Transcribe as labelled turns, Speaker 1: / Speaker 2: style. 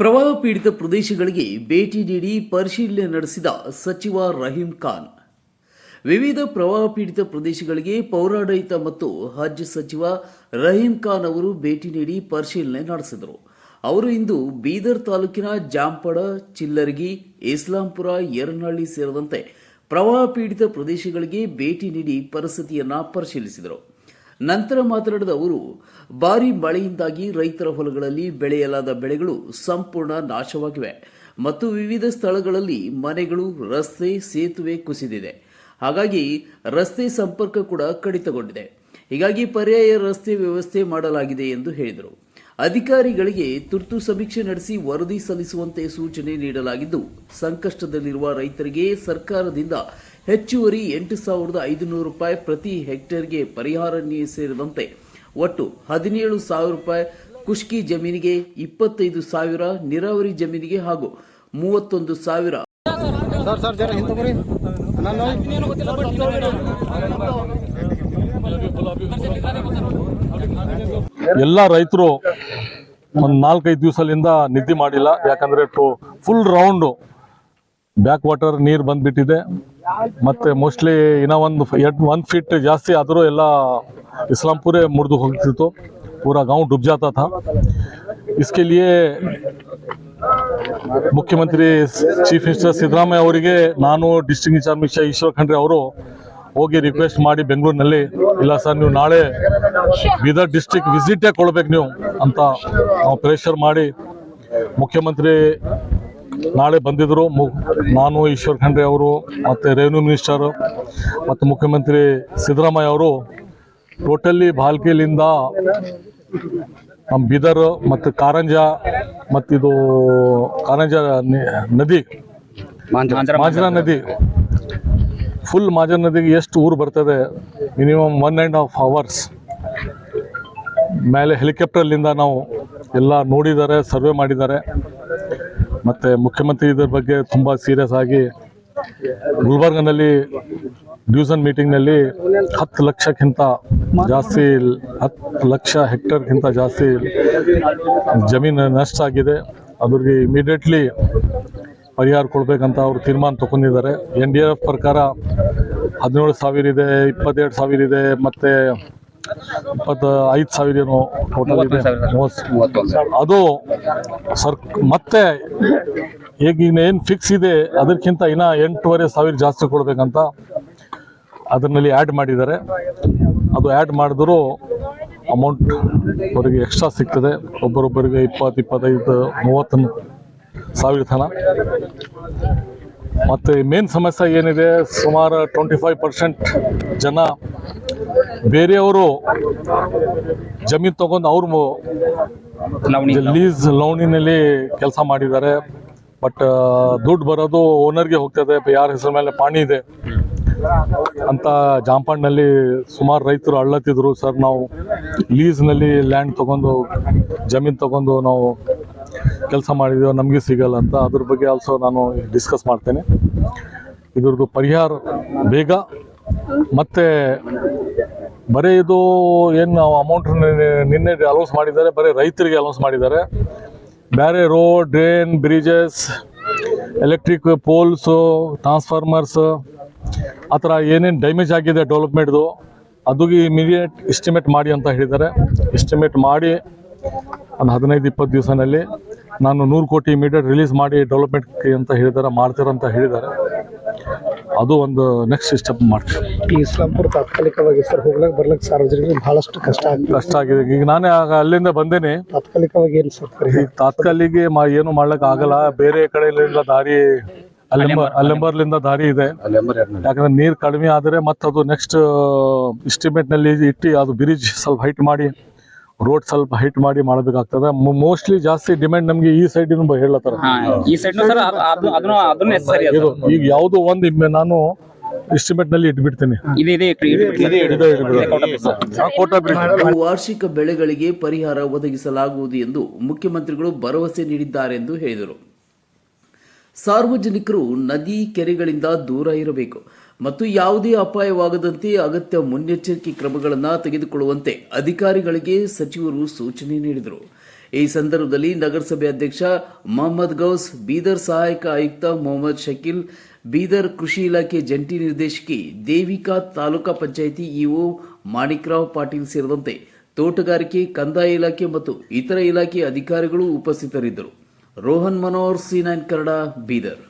Speaker 1: ಪ್ರವಾಹ ಪೀಡಿತ ಪ್ರದೇಶಗಳಿಗೆ ಭೇಟಿ ನೀಡಿ ಪರಿಶೀಲನೆ ನಡೆಸಿದ ಸಚಿವ ರಹೀಂ ಖಾನ್. ವಿವಿಧ ಪ್ರವಾಹ ಪೀಡಿತ ಪ್ರದೇಶಗಳಿಗೆ ಪೌರಾಡಳಿತ ಮತ್ತು ಹಜ್ ಸಚಿವ ರಹೀಂ ಖಾನ್ ಅವರು ಭೇಟಿ ನೀಡಿ ಪರಿಶೀಲನೆ ನಡೆಸಿದರು. ಅವರು ಇಂದು ಬೀದರ್ ತಾಲೂಕಿನ ಜಾಂಪಡ, ಚಿಲ್ಲರ್ಗಿ ಇಸ್ಲಾಂಪುರ ಯರನಹಳ್ಳಿ ಸೇರಿದಂತೆ ಪ್ರವಾಹ ಪೀಡಿತ ಪ್ರದೇಶಗಳಿಗೆ ಭೇಟಿ ನೀಡಿ ಪರಿಸ್ಥಿತಿಯನ್ನು ಪರಿಶೀಲಿಸಿದರು. ನಂತರ ಮಾತನಾಡಿದ ಅವರು, ಭಾರಿ ಮಳೆಯಿಂದಾಗಿ ರೈತರ ಹೊಲಗಳಲ್ಲಿ ಬೆಳೆಯಲಾದ ಬೆಳೆಗಳು ಸಂಪೂರ್ಣ ನಾಶವಾಗಿವೆ ಮತ್ತು ವಿವಿಧ ಸ್ಥಳಗಳಲ್ಲಿ ಮನೆಗಳು, ರಸ್ತೆ, ಸೇತುವೆ ಕುಸಿದಿದೆ. ಹಾಗಾಗಿ ರಸ್ತೆ ಸಂಪರ್ಕ ಕೂಡ ಕಡಿತಗೊಂಡಿದೆ. ಹೀಗಾಗಿ ಪರ್ಯಾಯ ರಸ್ತೆ ವ್ಯವಸ್ಥೆ ಮಾಡಲಾಗಿದೆ ಎಂದು ಹೇಳಿದರು. ಅಧಿಕಾರಿಗಳಿಗೆ ತುರ್ತು ಸಮೀಕ್ಷೆ ನಡೆಸಿ ವರದಿ ಸಲ್ಲಿಸುವಂತೆ ಸೂಚನೆ ನೀಡಲಾಗಿದ್ದು, ಸಂಕಷ್ಟದಲ್ಲಿರುವ ರೈತರಿಗೆ ಸರ್ಕಾರದಿಂದ ಹೆಚ್ಚುವರಿ ಎಂಟು ಸಾವಿರದ ಐದುನೂರು ರೂಪಾಯಿ ಪ್ರತಿ ಹೆಕ್ಟೇರ್ಗೆ ಪರಿಹಾರ ನೀ ಸೇರಿದಂತೆ ಒಟ್ಟು ಹದಿನೇಳು ಸಾವಿರ ರೂಪಾಯಿ ಕುಷ್ಕಿ ಜಮೀನಿಗೆ ಇಪ್ಪತ್ತೈದು ಸಾವಿರ ನೀರಾವರಿ ಜಮೀನಿಗೆ ಹಾಗೂ ಮೂವತ್ತೊಂದು ಸಾವಿರ
Speaker 2: ಎಲ್ಲ ರೈತರು ಒಂದು ನಾಲ್ಕೈದು ದಿವಸದಿಂದ ನಿದ್ದೆ ಮಾಡಿಲ್ಲ. ಯಾಕಂದ್ರೆ ಫುಲ್ ರೌಂಡು ಬ್ಯಾಕ್ ವಾಟರ್ ನೀರು ಬಂದ್ಬಿಟ್ಟಿದೆ. ಮತ್ತೆ ಮೋಸ್ಟ್ಲಿ ಇನ್ನ ಒಂದು ಎರಡು ಒನ್ ಫೀಟ್ ಜಾಸ್ತಿ ಆದರೂ ಎಲ್ಲ ಇಸ್ಲಾಂಪುರೇ ಮುರಿದು ಹೋಗ್ತಿತ್ತು ಪೂರಾ ಗಾಂವ್ डूब जाता था इसके लिए ಮುಖ್ಯಮಂತ್ರಿ ಚೀಫ್ ಮಿನಿಸ್ಟರ್ ಸಿದ್ದರಾಮಯ್ಯ ಅವರಿಗೆ ನಾನು district in charge minister Eshwar Khandre ಅವರು ಹೋಗಿ ರಿಕ್ವೆಸ್ಟ್ ಮಾಡಿ ಬೆಂಗಳೂರಿನಲ್ಲಿ ಇಲ್ಲ ಸರ್ ನೀವು ನಾಳೆ ಬೀದರ್ ಡಿಸ್ಟ್ರಿಕ್ಟ್ ವಿಸಿಟೇ ಕೊಡ್ಬೇಕು ನೀವು ಅಂತ ನಾವು ಪ್ರೆಷರ್ ಮಾಡಿ ಮುಖ್ಯಮಂತ್ರಿ ನಾಳೆ ಬಂದಿದ್ದರು ಮು- ನಾನು ಈಶ್ವರ್ ಖಂಡ್ರೆ ಅವರು ಮತ್ತು ರೆವೆನ್ಯೂ ಮಿನಿಸ್ಟರ್ ಮತ್ತು ಮುಖ್ಯಮಂತ್ರಿ ಸಿದ್ದರಾಮಯ್ಯ ಅವರು ಟೋಟಲಿ ಭಾಲ್ಕಿಲಿಂದ ನಮ್ಮ ಬೀದರ್ ಮತ್ತು ಕಾರಂಜ ಮತ್ತಿದು ಕಾರಂಜ ನದಿ ಮಾಜರ ನದಿ. ಫುಲ್ ಮಾಜರ ನದಿಗೆ ಎಷ್ಟು ಊರು ಬರ್ತದೆ? Minimum one and half hours ಮೇಲೆ ಹೆಲಿಕಾಪ್ಟರ್ಲಿಂದ ನಾವು ಎಲ್ಲ ನೋಡಿದ್ದಾರೆ ಸರ್ವೆ ಮಾಡಿದ್ದಾರೆ. ಮತ್ತು ಮುಖ್ಯಮಂತ್ರಿ ಇದ್ರ ಬಗ್ಗೆ ತುಂಬ ಸೀರಿಯಸ್ ಆಗಿ ಗುಲ್ಬರ್ಗನಲ್ಲಿ ಡಿವಿಷನ್ ಮೀಟಿಂಗ್ನಲ್ಲಿ ಹತ್ತು ಲಕ್ಷಕ್ಕಿಂತ ಜಾಸ್ತಿ, ಹತ್ತು ಲಕ್ಷ ಹೆಕ್ಟೇರ್ಗಿಂತ ಜಾಸ್ತಿ ಜಮೀನು ನಷ್ಟ ಆಗಿದೆ. ಅದ್ರಿಗೆ ಇಮಿಡಿಯೇಟ್ಲಿ ಪರಿಹಾರ ಕೊಡಬೇಕಂತ ಅವರು ತೀರ್ಮಾನ ತಗೊಂಡಿದ್ದಾರೆ. ಎನ್ ಡಿ ಎಫ್ ಪ್ರಕಾರ ಹದಿನೇಳು ಸಾವಿರ ಇದೆ, ಇಪ್ಪತ್ತೆರಡು ಸಾವಿರ ಇದೆ, ಮತ್ತು ಇಪ್ಪತ್ತ ಐದು ಸಾವಿರ ಏನೋ ಟೋಟಲ್ ಇದೆ. ಅದು ಸರ್ ಮತ್ತೆ ಈಗ ಏನು ಫಿಕ್ಸ್ ಇದೆ ಅದಕ್ಕಿಂತ ಇನ್ನ ಎಂಟೂವರೆ ಸಾವಿರ ಜಾಸ್ತಿ ಕೊಡಬೇಕಂತ ಅದರಲ್ಲಿ ಆ್ಯಡ್ ಮಾಡಿದ್ದಾರೆ. ಅದು ಆ್ಯಡ್ ಮಾಡಿದ್ರು ಅಮೌಂಟ್ ಅವರಿಗೆ ಎಕ್ಸ್ಟ್ರಾ ಸಿಗ್ತದೆ. ಒಬ್ಬರೊಬ್ಬರಿಗೆ ಇಪ್ಪತ್ತು ಇಪ್ಪತ್ತೈದು ಮೂವತ್ತು ಸಾವಿರ ತನ. ಮತ್ತು ಮೇನ್ ಸಮಸ್ಯೆ ಏನಿದೆ ಸುಮಾರು ಟ್ವೆಂಟಿ ಫೈವ್ ಪರ್ಸೆಂಟ್ ಜನ ಬೇರೆಯವರು ಜಮೀನು ತಗೊಂಡು ಅವ್ರ ಲೀಸ್ ಲೋನಿನಲ್ಲಿ ಕೆಲಸ ಮಾಡಿದ್ದಾರೆ. ಬಟ್ ದುಡ್ಡು ಬರೋದು ಓನರ್ಗೆ ಹೋಗ್ತದೆ ಯಾರ ಹೆಸರು ಮೇಲೆ ಪಾಣಿ ಇದೆ. ಅಂತ ಜಾಂಪಾಡ್ನಲ್ಲಿ ಸುಮಾರು ರೈತರು ಅಳ್ಳತ್ತಿದ್ರು ಸರ್ ನಾವು ಲೀಸ್ನಲ್ಲಿ ಲ್ಯಾಂಡ್ ತಗೊಂಡು ಜಮೀನು ತಗೊಂಡು ನಾವು ಕೆಲಸ ಮಾಡಿದೆಯೋ ನಮಗೆ ಸಿಗಲ್ಲ ಅಂತ ಅದ್ರ ಬಗ್ಗೆ ಆಲ್ಸೋ ನಾನು ಡಿಸ್ಕಸ್ ಮಾಡ್ತೇನೆ. ಇದ್ರದ್ದು ಪರಿಹಾರ ಬೇಗ ಮತ್ತು ಬರೀ ಇದು ಏನು ಅಮೌಂಟ್ ನಿನ್ನೆ ಅಲೌನ್ಸ್ ಮಾಡಿದ್ದಾರೆ, ಬರೀ ರೈತರಿಗೆ ಅಲೌನ್ಸ್ ಮಾಡಿದ್ದಾರೆ. ಬೇರೆ road drain bridges electric poles transformers ಆ ಥರ ಏನೇನು ಡ್ಯಾಮೇಜ್ ಆಗಿದೆ ಡೆವಲಪ್ಮೆಂಟ್ದು ಅದಕ್ಕೆ ಇಮಿಡಿಯೇಟ್ ಎಸ್ಟಿಮೇಟ್ ಮಾಡಿ ಅಂತ ಹೇಳಿದ್ದಾರೆ. ಎಸ್ಟಿಮೇಟ್ ಮಾಡಿ ಒಂದು ಹದಿನೈದು, ಇಪ್ಪತ್ತು ದಿವಸನಲ್ಲಿ ನಾನು ನೂರು ಕೋಟಿ ಇಮಿಡಿಯೇಟ್ ರಿಲೀಸ್ ಮಾಡಿ ಡೆವಲಪ್ಮೆಂಟ್ ಅಂತ ಹೇಳಿದ್ದಾರೆ ಮಾಡ್ತಾರೆ ಅಂತ ಹೇಳಿದ್ದಾರೆ ಅದು ಒಂದು ನೆಕ್ಸ್ಟ್ ಸ್ಟೆಪ್ ಮಾಡ್ತೀವಿ
Speaker 3: ಈ ಇಸ್ಲಾಂಪುರ ತಾತ್ಕಾಲಿಕವಾಗಿ ಸರ್ ಹೋಗ್ಲಕ್ಕೆ ಬರ್ಲಕ್ಕೆ ಸಾರ್ವಜನಿಕರಿಗೆ ಬಹಳಷ್ಟು ಕಷ್ಟ ಆಗಿದೆ
Speaker 2: ಕಷ್ಟ ಆಗಿದೆ. ಈಗ ನಾನೇ ಆಗ ಅಲ್ಲಿಂದ ಬಂದೇನೆ.
Speaker 3: ತಾತ್ಕಾಲಿಕವಾಗಿ ಏನು ಸರ್ ಈಗ
Speaker 2: ಈ ತಾತ್ಕಾಲಿಗೆ ಮಾ ಏನು ಮಾಡ್ಲಿಕ್ಕೆ ಆಗಲ್ಲ. ಬೇರೆ ಕಡೆಯಿಂದ ದಾರಿ ಅಲೆಂಬ ಅಲೆಂಬರ್ಲಿಂದ ದಾರಿ ಇದೆ. ಯಾಕಂದ್ರೆ ನೀರು ಕಡಿಮೆ ಆದರೆ ಮತ್ತೆ ಅದು ನೆಕ್ಸ್ಟ್ ಎಸ್ಟಿಮೇಟ್ನಲ್ಲಿ ಇಟ್ಟು ಅದು ಬ್ರಿಡ್ಜ್ ಸ್ವಲ್ಪ ಹೈಟ್ ಮಾಡಿ ರೋಡ್ ಸ್ವಲ್ಪ ಹೈಟ್ ಮಾಡಿ ಮಾಡಬೇಕಾಗ್ತದೆ. ಮೋಸ್ಟ್ಲಿ ಜಾಸ್ತಿ ಡಿಮ್ಯಾಂಡ್ ನಮ್ಗೆ ಈ ಸೈಡ್ ಹೇಳತ್ತಾರ.
Speaker 4: ಈ ಸೈಡ್
Speaker 2: ಇದು ಈಗ ಯಾವ್ದು ಒಂದ್ ಇಮ್ಮೆ ನಾನು ಎಸ್ಟಿಮೇಟ್ನಲ್ಲಿ ಇಟ್ಬಿಡ್ತೀನಿ.
Speaker 1: ವಾರ್ಷಿಕ ಬೆಳೆಗಳಿಗೆ ಪರಿಹಾರ ಒದಗಿಸಲಾಗುವುದು ಎಂದು ಮುಖ್ಯಮಂತ್ರಿಗಳು ಭರವಸೆ ನೀಡಿದ್ದಾರೆಂದು ಹೇಳಿದರು. ಸಾರ್ವಜನಿಕರು ನದಿ ಕೆರೆಗಳಿಂದ ದೂರ ಇರಬೇಕು. ಮತ್ತು ಯಾವುದೇ ಅಪಾಯವಾಗದಂತೆ ಅಗತ್ಯ ಮುನ್ನೆಚ್ಚರಿಕೆ ಕ್ರಮಗಳನ್ನು ತೆಗೆದುಕೊಳ್ಳುವಂತೆ ಅಧಿಕಾರಿಗಳಿಗೆ ಸಚಿವರು ಸೂಚನೆ ನೀಡಿದರು. ಈ ಸಂದರ್ಭದಲ್ಲಿ ನಗರಸಭೆ ಅಧ್ಯಕ್ಷ ಮೊಹಮ್ಮದ್ ಗೌಸ್, ಬೀದರ್ ಸಹಾಯಕ ಆಯುಕ್ತ ಮೊಹಮ್ಮದ್ ಶಕೀಲ್, ಬೀದರ್ ಕೃಷಿ ಇಲಾಖೆ ಜಂಟಿ ನಿರ್ದೇಶಕಿ ದೇವಿಕಾ ತಾಲೂಕಾ ಪಂಚಾಯಿತಿ ಇಒ ಮಾಣಿಕ್ರಾವ್ ಪಾಟೀಲ್ ಸೇರಿದಂತೆ ತೋಟಗಾರಿಕೆ, ಕಂದಾಯ ಇಲಾಖೆ ಮತ್ತು ಇತರ ಇಲಾಖೆ ಅಧಿಕಾರಿಗಳು ಉಪಸ್ಥಿತರಿದ್ದರು. Rohan Manohar, C nine Kannada, Bidar.